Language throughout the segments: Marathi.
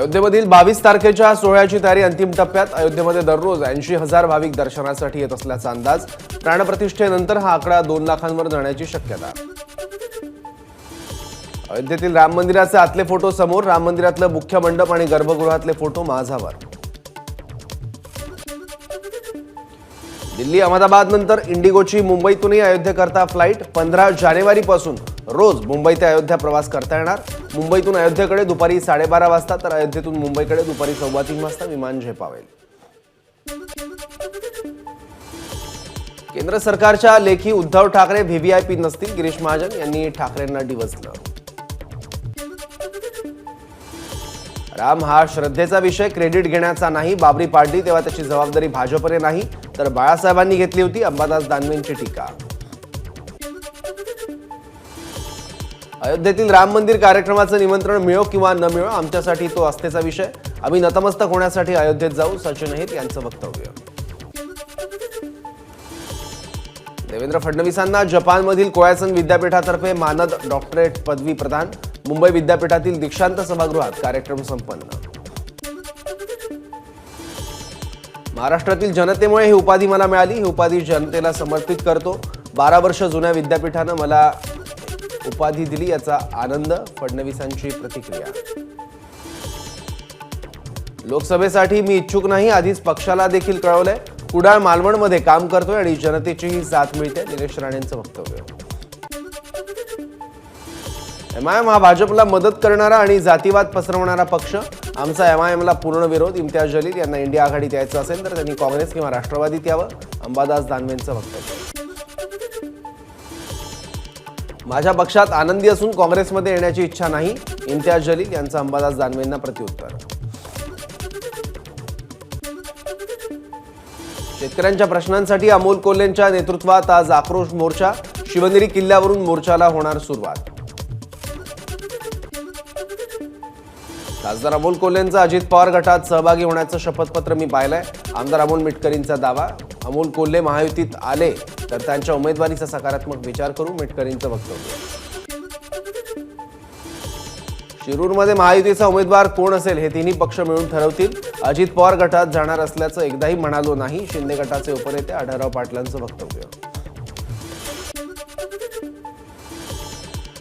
अयोध्येमधील बावीस तारखेच्या सोहळ्याची तयारी अंतिम टप्प्यात अयोध्येमध्ये दररोज ऐंशी हजार भाविक दर्शनासाठी येत असल्याचा अंदाज प्राणप्रतिष्ठेनंतर हा आकडा दोन लाखांवर जाण्याची शक्यता. अयोध्येतील राम मंदिराचे आतले फोटो समोर राम मंदिरातलं मुख्य मंडप आणि गर्भगृहातले फोटो माझावर. दिल्ली अहमदाबाद नंतर इंडिगोची मुंबईतूनही अयोध्येकरता फ्लाईट पंधरा जानेवारीपासून रोज मुंबई ते अयोध्या प्रवास करता येणार. मुंबईतून अयोध्येकडे दुपारी साडेबारा वाजता तर अयोध्येतून मुंबईकडे दुपारी सव्वा तीन वाजता विमान झेपावेल. केंद्र सरकारच्या लेखी उद्धव ठाकरे व्हीव्हीआयपी नसतील गिरीश महाजन यांनी ठाकरेंना डिवचलं राम हा श्रद्धेचा विषय क्रेडिट घेण्याचा नाही बाबरी पाडली तेव्हा त्याची जबाबदारी भाजपने नाही तर बाळासाहेबांनी घेतली होती अंबादास दानवेंची टीका. अयोध्येतील राम मंदिर कार्यक्रमाचं निमंत्रण मिळो किंवा न मिळो आमच्यासाठी तो असतेचा विषय. आम्ही नतमस्तक होण्यासाठी अयोध्येत जाऊ सचिन यांचं वक्तव्य. देवेंद्र फडणवीसांना जपानमधील कोयासन विद्यापीठातर्फे मानद डॉक्टरेट पदवी प्रदान. मुंबई विद्यापीठातील दीक्षांत सभागृहात कार्यक्रम संपन्न. महाराष्ट्रातील जनतेमुळे ही उपाधी मला मिळाली. ही उपाधी जनतेला समर्पित करतो. बारा वर्ष जुन्या विद्यापीठानं मला उपाधी दिली याचा आनंद फडणवीसांची प्रतिक्रिया. लोकसभेसाठी मी इच्छुक नाही आधीच पक्षाला देखील कळवलंय. कुडाळ मालवणमध्ये काम करतोय आणि जनतेचीही साथ मिळते निलेश राणेंचं वक्तव्य. एमआयएम हा भाजपला मदत करणारा आणि जातीवाद पसरवणारा पक्ष. आमचा एमआयएमला पूर्ण विरोध इम्तियाज जलील यांना इंडिया आघाडीत यायचं असेल तर त्यांनी काँग्रेस किंवा राष्ट्रवादीत यावं अंबादास दानवेंचं वक्तव्य. माझ्या पक्षात आनंदी असून काँग्रेसमध्ये येण्याची इच्छा नाही. इम्तियाज जलील यांचं अंबादास दानवेंना प्रत्युत्तर. शेतकऱ्यांच्या प्रश्नांसाठी अमोल कोल्हेंच्या नेतृत्वात आज आक्रोश मोर्चा. शिवनेरी किल्ल्यावरून मोर्चाला होणार सुरुवात. खासदार अमोल कोल्हेंचा अजित पवार गटात सहभागी होण्याचं शपथपत्र मी पाहिलंय. आमदार अमोल मिटकरींचा दावा. अमोल कोल्हे महायुतीत आले. तर त्यांच्या उमेदवारीचा सकारात्मक विचार करू मिटकरींचं वक्तव्य. शिरूरमध्ये महायुतीचा उमेदवार कोण असेल हे तिन्ही पक्ष मिळून ठरवतील. अजित पवार गटात जाणार असल्याचं एकदाही म्हणालो नाही. शिंदे गटाचे उपनेते आढळराव पाटलांचं वक्तव्य.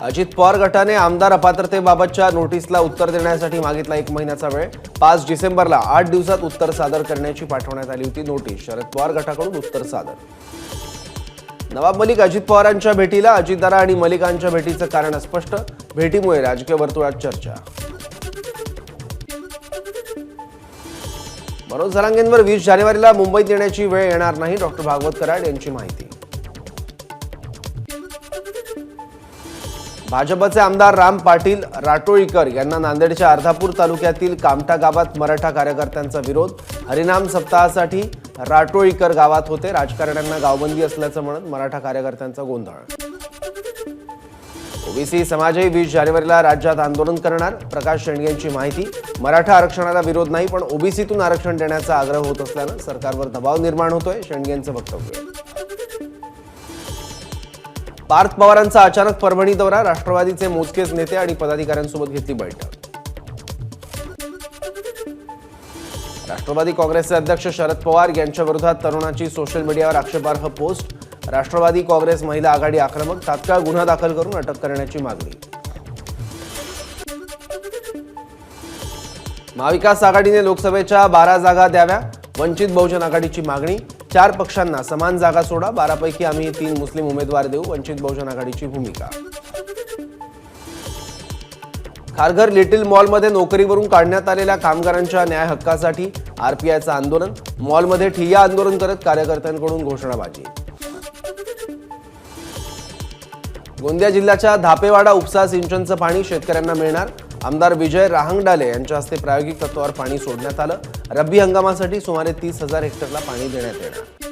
अजित पवार गटाने आमदार अपात्रतेबाबतच्या नोटीसला उत्तर देण्यासाठी मागितला एक महिन्याचा वेळ. पाच डिसेंबरला आठ दिवसात उत्तर सादर करण्याची पाठवण्यात आली होती नोटीस. शरद पवार गटाकडून उत्तर सादर. नवाब मलिक अजित पवारांच्या भेटीला अजितदारा आणि मलिकांच्या भेटीचं कारण स्पष्ट भेटीमुळे राजकीय वर्तुळात चर्चा. मनोज जरांगेंवर वीस जानेवारीला मुंबईत येण्याची वेळ येणार नाही. डॉक्टर भागवत कराड यांची माहिती. भाजपचे आमदार राम पाटील राटोळीकर यांना नांदेडच्या अर्धापूर तालुक्यातील कामठा गावात मराठा कार्यकर्त्यांचा विरोध. हरिनाम सप्ताहासाठी राटोळीकर गावात होते. राजकारण्यांना गावबंदी असल्याचं म्हणत मराठा कार्यकर्त्यांचा गोंधळ. ओबीसी समाजही वीस जानेवारीला राज्यात आंदोलन करणार प्रकाश शेंडगे यांची माहिती. मराठा आरक्षणाला विरोध नाही पण ओबीसीतून आरक्षण देण्याचा आग्रह होत असल्यानं सरकारवर दबाव निर्माण होतोय शेंडगे यांचं वक्तव्य. पार्थ पवारांचा अचानक परभणी दौरा राष्ट्रवादीचे मोजकेच नेते आणि पदाधिकाऱ्यांसोबत घेतली बैठक. राष्ट्रवादी काँग्रेसचे अध्यक्ष शरद पवार यांच्या विरोधात तरुणाची सोशल मीडियावर आक्षेपार्ह पोस्ट. राष्ट्रवादी काँग्रेस महिला आघाडी आक्रमक तात्काळ गुन्हा दाखल करून अटक करण्याची मागणी. महाविकास आघाडीने लोकसभेच्या बारा जागा द्याव्या वंचित बहुजन आघाडीची मागणी. चार पक्षांना समान जागा सोडा बारापैकी आम्ही तीन मुस्लिम उमेदवार देऊ वंचित बहुजन आघाडीची भूमिका. खारघर लिटिल मॉलमध्ये नोकरीवरून काढण्यात आलेल्या कामगारांच्या न्याय हक्कासाठी आरपीआयचं आंदोलन मॉलमध्ये ठिय्या आंदोलन करत कार्यकर्त्यांकडून घोषणाबाजी. गोंदिया जिल्ह्याच्या धापेवाडा उपसा सिंचनचं पाणी शेतकऱ्यांना मिळणार. आमदार विजय राहंगडाले यांच्या हस्ते प्रायोगिक तत्वावर पाणी सोडण्यात आलं. रब्बी हंगामासाठी सुमारे तीस हजार हेक्टरला पाणी देण्यात येणार.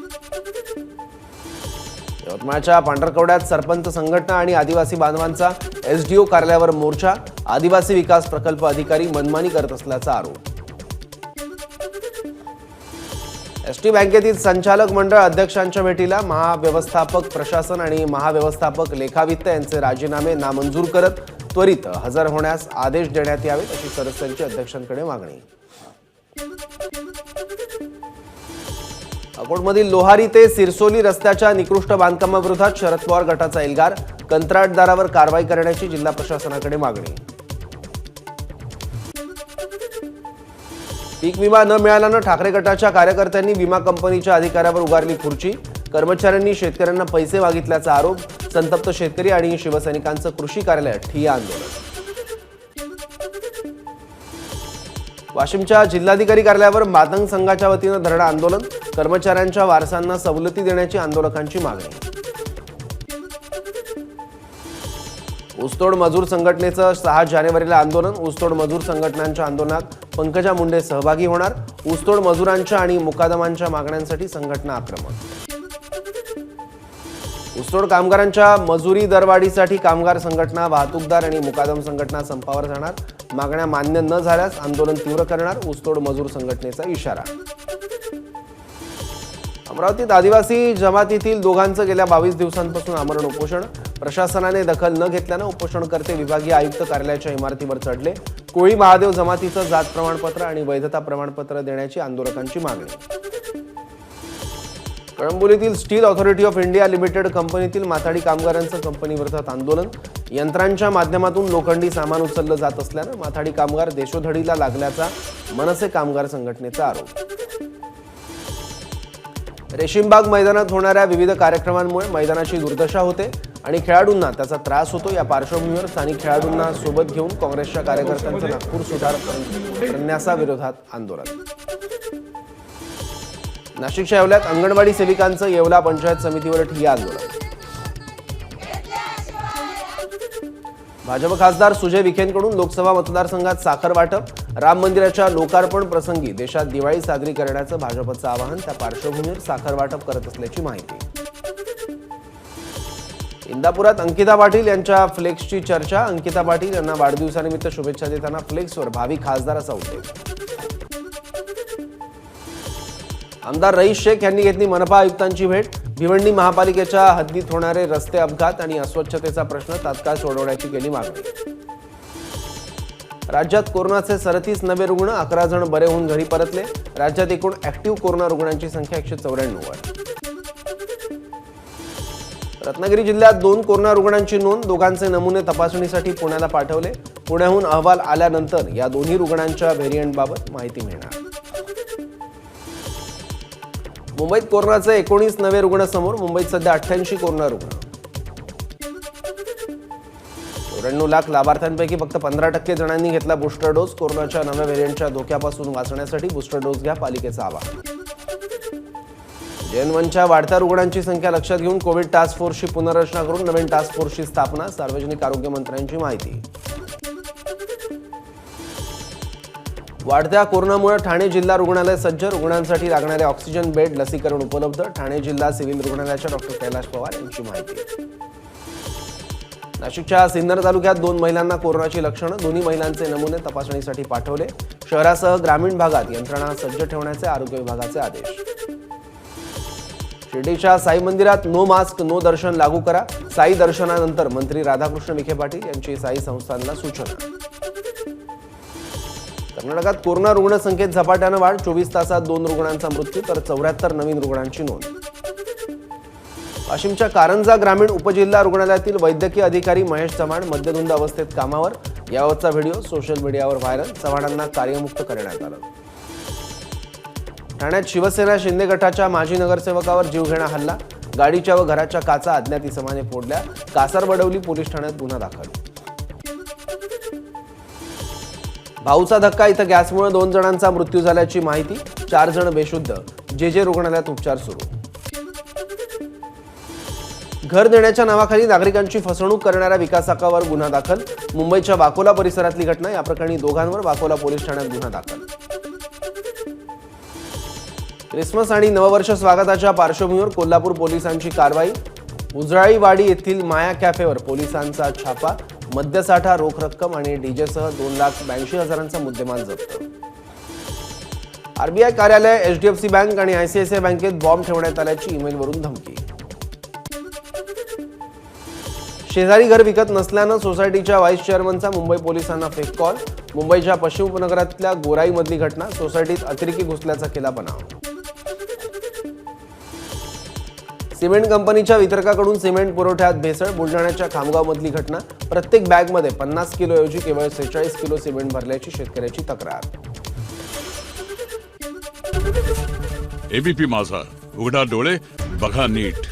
यवतमाळच्या पांढरकवड्यात सरपंच संघटना आणि आदिवासी बांधवांचा एसडीओ कार्यालयावर मोर्चा. आदिवासी विकास प्रकल्प अधिकारी मनमानी करत असल्याचा आरोप. एस टी बँकेतील संचालक मंडळ अध्यक्षांच्या भेटीला महाव्यवस्थापक प्रशासन आणि महाव्यवस्थापक लेखावित्त यांचे राजीनामे नामंजूर करत त्वरित हजर होण्यास आदेश देण्यात यावेत अशी सदस्यांची अध्यक्षांकडे मागणी. अकोटमधील लोहारी ते सिरसोली रस्त्याच्या निकृष्ट बांधकामाविरोधात शरद पवार गटाचा एल्गार कंत्राटदारावर कारवाई करण्याची जिल्हा प्रशासनाकडे मागणी. पीक विमा न मिळाल्यानं ठाकरे गटाच्या कार्यकर्त्यांनी विमा कंपनीच्या अधिकाऱ्यावर उगारली खुर्ची. कर्मचाऱ्यांनी शेतकऱ्यांना पैसे मागितल्याचा आरोप संतप्त शेतकरी आणि शिवसैनिकांचं कृषी कार्यालयात ठिय्या आंदोलन. वाशिमच्या जिल्हाधिकारी कार्यालयावर मातंग संघाच्या वतीनं धरणं आंदोलन कर्मचाऱ्यांच्या वारसांना सवलती देण्याची आंदोलकांची मागणी. ऊसतोड मजूर संघटनेचं सहा जानेवारीला आंदोलन. ऊसतोड मजूर संघटनांच्या आंदोलनात पंकजा मुंडे सहभागी होणार. ऊसतोड मजुरांच्या आणि मुकादमांच्या मागण्यांसाठी संघटना आक्रमक. ऊसतोड कामगारांच्या मजुरी दरवाढीसाठी कामगार संघटना वाहतूकदार आणि मुकादम संघटना संपावर जाणार. मागण्या मान्य न झाल्यास आंदोलन तीव्र करणार. ऊसतोड मजूर संघटनेचा इशारा. अमरावतीत आदिवासी जमातीतील दोघांचं गेल्या बावीस दिवसांपासून आमरण उपोषण. प्रशासनाने दखल न घेतल्यानं उपोषणकर्ते विभागीय आयुक्त कार्यालयाच्या इमारतीवर चढले. कोळी महादेव जमातीचं जात प्रमाणपत्र आणि वैधता प्रमाणपत्र देण्याची आंदोलकांची मागणी. कळंबोलीतील steel authority of India limited कंपनीतील माथाडी कामगारांचं कंपनीविरोधात आंदोलन. यंत्रांच्या माध्यमातून लोखंडी सामान उचललं जात असल्यानं माथाडी कामगार देशोधडीला लागल्याचा मनसे कामगार संघटनेचा आरोप. रेशीमबाग मैदानात होणाऱ्या विविध कार्यक्रमांमुळे मैदानाची दुर्दशा होते. आणि खेळाडूंना त्याचा त्रास होतो. या पार्श्वभूमीवर स्थानिक खेळाडूंना सोबत घेऊन काँग्रेसच्या कार्यकर्त्यांचं नागपूर सुधार करण्यासाविरोधात आंदोलन. नाशिकच्या येवल्यात अंगणवाडी सेविकांचं येवला पंचायत समितीवर ठिय्या आंदोलन. भाजप खासदार सुजय विखेंकडून लोकसभा मतदारसंघात साखर वाटप. राम मंदिराच्या लोकार्पण प्रसंगी देशात दिवाळी साजरी करण्याचं भाजपचं आवाहन. त्या पार्श्वभूमीवर साखर वाटप करत असल्याची माहिती. इंदापुरात अंकिता पाटील यांच्या फ्लेक्सची चर्चा. अंकिता पाटील यांना वाढदिवसानिमित्त शुभेच्छा देताना फ्लेक्सवर भावी खासदार असा उल्लेख. आमदार रईस शेख यांनी घेतली मनपा आयुक्तांची भेट. भिवंडी महापालिकेच्या हद्दीत होणारे रस्ते अपघात आणि अस्वच्छतेचा प्रश्न तात्काळ सोडवण्याची केली मागणी. राज्यात कोरोनाचे सदतीस नवे रुग्ण अकरा जण बरे होऊन घरी परतले. राज्यात एकूण ऍक्टिव्ह कोरोना रुग्णांची संख्या एकशे चौऱ्याण्णव आहे. रत्नागिरी जिल्ह्यात दोन कोरोना रुग्णांची नोंद दोघांचे नमुने तपासणीसाठी पुण्याला पाठवले. पुण्याहून अहवाल आल्यानंतर या दोन्ही रुग्णांच्या व्हेरियंटबाबत माहिती मिळणार. मुंबईत कोरोनाचे एकोणीस नवे रुग्ण समोर मुंबईत सध्या अठ्ठ्याऐंशी कोरोना रुग्ण. चौऱ्याण्णव लाख लाभार्थ्यांपैकी फक्त पंधरा टक्के जणांनी घेतला बूस्टर डोस कोरोनाच्या नव्या व्हेरियंटच्या धोक्यापासून वाचण्यासाठी बूस्टर डोस घ्या पालिकेचं आवाहन. जेन वनच्या वाढत्या रुग्णांची संख्या लक्षात घेऊन कोविड टास्क फोर्सची पुनर्रचना करून नवीन टास्क फोर्सची स्थापना सार्वजनिक आरोग्य मंत्र्यांची माहिती. वाढत्या कोरोनामुळे ठाणे जिल्हा रुग्णालय सज्ज रुग्णांसाठी लागणारे ऑक्सिजन बेड लसीकरण उपलब्ध ठाणे जिल्हा सिव्हिल रुग्णालयाच्या डॉक्टर कैलाश पवार यांची माहिती. नाशिकच्या सिन्नर तालुक्यात दोन महिलांना कोरोनाची लक्षणं दोन्ही महिलांचे नमुने तपासणीसाठी पाठवले. शहरासह ग्रामीण भागात यंत्रणा सज्ज ठेवण्याचे आरोग्य विभागाचे आदेश. शिर्डीच्या साई मंदिरात नो मास्क नो दर्शन लागू करा. साई दर्शनानंतर मंत्री राधाकृष्ण विखे पाटील यांची साई संस्थांना सूचना. कर्नाटकात कोरोना रुग्णसंख्येत झपाट्यानं वाढ चोवीस तासात दोन रुग्णांचा मृत्यू तर चौऱ्याहत्तर नवीन रुग्णांची नोंद. वाशिमच्या कारंजा ग्रामीण उपजिल्हा रुग्णालयातील वैद्यकीय अधिकारी महेश चव्हाण मद्यधुंद अवस्थेत कामावर. याबाबतचा व्हिडिओ सोशल मीडियावर व्हायरल. चव्हाणांना कार्यमुक्त करण्यात आलं. ठाण्यात शिवसेना शिंदे गटाच्या माजी नगरसेवकावर जीवघेणा हल्ला. गाडीच्या व घराच्या काचा अज्ञात इसमाने फोडल्या. कासारबडवली पोलीस ठाण्यात गुन्हा दाखल. भाऊचा धक्का इथं गॅसमुळे दोन जणांचा मृत्यू झाल्याची माहिती. चार जण बेशुद्ध. जे जे रुग्णालयात उपचार सुरू. घर देण्याच्या नावाखाली नागरिकांची फसवणूक करणाऱ्या विकासकावर गुन्हा दाखल. मुंबईच्या वाकोला परिसरातली घटना या प्रकरणी दोघांवर वाकोला पोलीस ठाण्यात गुन्हा दाखल. क्रिसमस आणि नववर्ष स्वागताच्या पार्श्वभूमीवर कोल्हापूर पोलिसांची कारवाई. उजळाईवाडी येथील माया कॅफेवर पोलिसांचा छापा मद्यसाठा रोख रक्कम आणि डीजेसह दोन लाख ब्याऐंशी हजारांचा मुद्देमाल जप्त. आरबीआय कार्यालय एचडीएफसी बँक आणि आयसीआयसीआय बँकेत बॉम्ब ठेवण्यात आल्याची ईमेलवरून धमकी. शेजारी घर विकत नसल्यानं सोसायटीच्या व्हाईस चेअरमनचा मुंबई पोलिसांना फेक कॉल. मुंबईच्या पश्चिम उपनगरातल्या गोराईमधली घटना सोसायटीत अतिरेकी घुसल्याचा केला बनाव. सिमेंट कंपनीच्या वितरकाकडून सिमेंट पुरवठ्यात भेसळ बुलढाण्याच्या खामगावमधली घटना. प्रत्येक बॅगमध्ये पन्नास किलोऐवजी केवळ सेहेचाळीस किलो सिमेंट भरल्याची शेतकऱ्याची तक्रार. एबीपी माझा. उघडा डोळे बघा नीट.